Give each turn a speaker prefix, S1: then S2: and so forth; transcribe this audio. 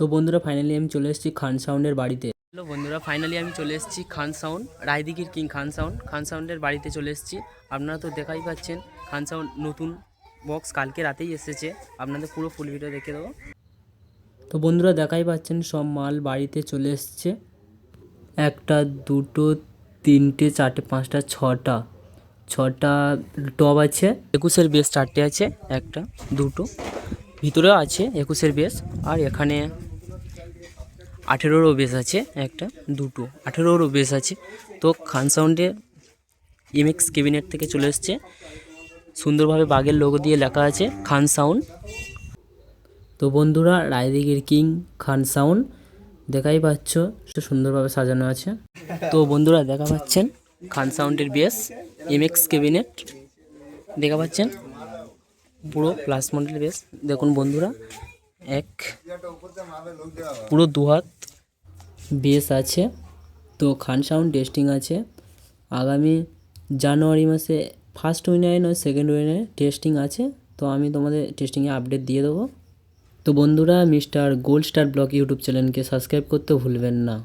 S1: তো বন্ধুরা ফাইনালি আমি চলে এসেছি খান সাউন্ডের বাড়িতে। হ্যালো বন্ধুরা ফাইনালি আমি চলে এসেছি খান সাউন্ড রায়দিঘির কিং খান সাউন্ড খান সাউন্ডের বাড়িতে চলে এসেছি। আপনারা তো দেখাই পাচ্ছেন খান সাউন্ড নতুন বক্স কালকে রাতেই এসেছে। আপনাদের পুরো ফুল ভিডিও দেখে দেবো। তো বন্ধুরা দেখাই পাচ্ছেন সব মাল বাড়িতে চলে এসছে। একটা দুটো তিনটে চারটে পাঁচটা ছটা। ছটা টব আছে একুশের বেস চারটে আছে একটা দুটো। ভিতরেও আছে একুশের বেস আর এখানে আঠেরোরও বেস আছে, একটা, দুটো, আঠেরোরও বেস আছে। তো খান সাউন্ডে ইমেক্স ক্যাবিনেট থেকে চলে এসছে। সুন্দরভাবে বাঘের লোগো দিয়ে লেখা আছে, খান সাউন্ড। তো বন্ধুরা, রায়দিঘির কিং খান সাউন্ড, দেখাই পাচ্ছ সুন্দরভাবে সাজানো আছে। তো বন্ধুরা, দেখা পাচ্ছেন, খান সাউন্ডের বেস এমএক্স কেবিনেট দেখা পাচ্ছেন, পুরো প্লাস মডেল বেস দেখুন বন্ধুরা এক। পুরো দুহাত বেস আছে। তো খান সাউন্ড টেস্টিং আছে। আগামী জানুয়ারি মাসে ফার্স্ট উইনারে নয় সেকেন্ড উইনারে টেস্টিং আছে। তো আমি তোমাদের টেস্টিংয়ে আপডেট দিয়ে দেবো। তো বন্ধুরা mister gold star blog YouTube চ্যানেলকে সাবস্ক্রাইব করতে ভুলবেন না।